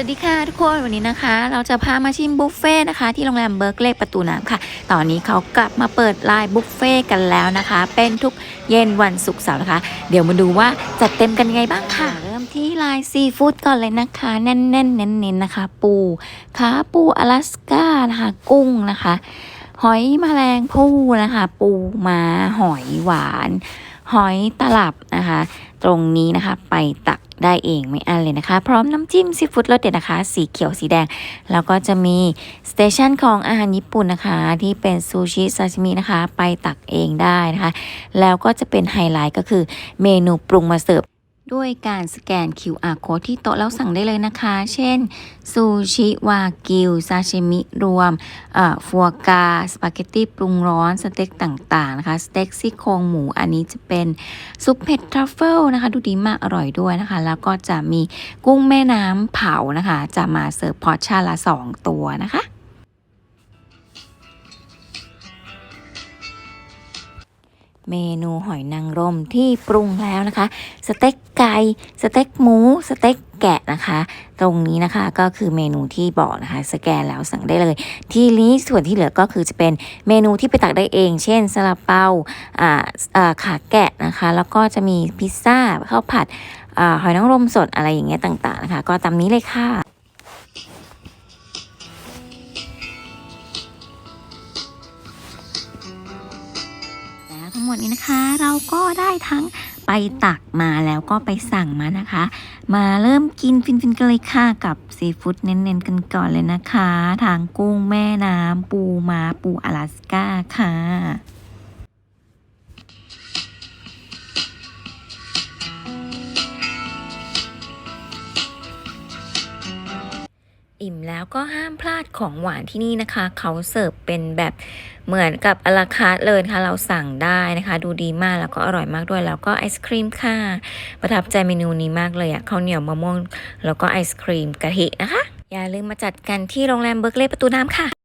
สวัสดีค่ะทุกคนวันนี้นะคะ เราจะพามาชิมบุฟเฟ่ต์นะคะที่โรงแรมเบิร์กเลย์ประตูน้ำค่ะ ตอนนี้เขากลับมาเปิดไลน์บุฟเฟ่ต์กันแล้วนะคะ เป็นทุกเย็นวันศุกร์เสาร์นะคะ เดี๋ยวมาดูว่าจัดเต็มกันยังไงบ้างค่ะเริ่มที่ไลน์ซีฟู้ดก่อนเลยนะคะ แน่นๆเน้นๆนะคะ ปูขาปูอลาสก้านะคะกุ้งนะคะ หอยแมลงภู่นะคะ ปูมาหอยหวาน หอยตลับนะคะ ตรงนี้นะคะไปตัก ได้เองไม่อันเลยนะคะ พร้อมน้ำจิ้มซีฟู้ดรสเด็ดนะคะ สีเขียวสีแดง แล้วก็จะมีสเตชันของอาหารญี่ปุ่นนะคะ ที่เป็นซูชิซาชิมินะคะ ไปตักเองได้นะคะ แล้วก็จะเป็นไฮไลท์ก็คือเมนูปรุงมาเสิร์ฟ ด้วยการสแกน QR code ที่โต๊ะแล้วสั่งได้เลยนะคะ เช่น ซูชิวากิว ซาชิมิ รวมฟัวกราสปาเกตตี้ปรุงร้อน สเต็กต่างๆนะคะ สเต็กซี่โครงหมู อันนี้จะเป็นซุปเผ็ดทรัฟเฟิลนะคะ ดูดีมากอร่อยด้วยนะคะ แล้วก็จะมีกุ้งแม่น้ำเผานะคะ จะมาเสิร์ฟพอร์ชชั่นละ 2 ตัวนะคะ เมนูหอยนางรมที่ปรุงแล้วนะคะ สเต็กไก่สเต็กหมู สเต็กแกะนะคะ ตรงนี้นะคะก็คือเมนูที่บอกนะคะ สแกนแล้วสั่งได้เลย ที่นี้ส่วนที่เหลือก็คือจะเป็นเมนูที่ไปตักได้เอง เช่นซาลาเปาอ่าอ่าขาแกะนะคะ แล้วก็จะมีพิซซ่าข้าวผัดอาหอยนางรมสดอะไรอย่างเงี้ยต่างๆนะคะ ก็ตามนี้เลยค่ะ หมดนี้นะคะ เราก็ได้ทั้งไปตักมาแล้วก็ไปสั่งมานะคะ มาเริ่มกินฟินๆกันเลยค่ะกับซีฟู้ดเน้นๆกันก่อนเลยนะคะ ทางกุ้งแม่น้ำปูมาปูอลาสก้าค่ะ อิ่มแล้วก็ห้ามพลาดของหวานที่นี่นะคะ เขาเสิร์ฟเป็นแบบเหมือนกับอลาคาร์ทเลยค่ะเราสั่งได้นะคะ ดูดีมากแล้วก็อร่อยมากด้วย แล้วก็ไอศครีมค่ะ ประทับใจเมนูนี้มากเลยอะข้าวเหนียวมะม่วงแล้วก็ไอศครีมกะทินะคะ อย่าลืมมาจัดกันที่โรงแรมเบิร์กเล่ประตูน้ำค่ะ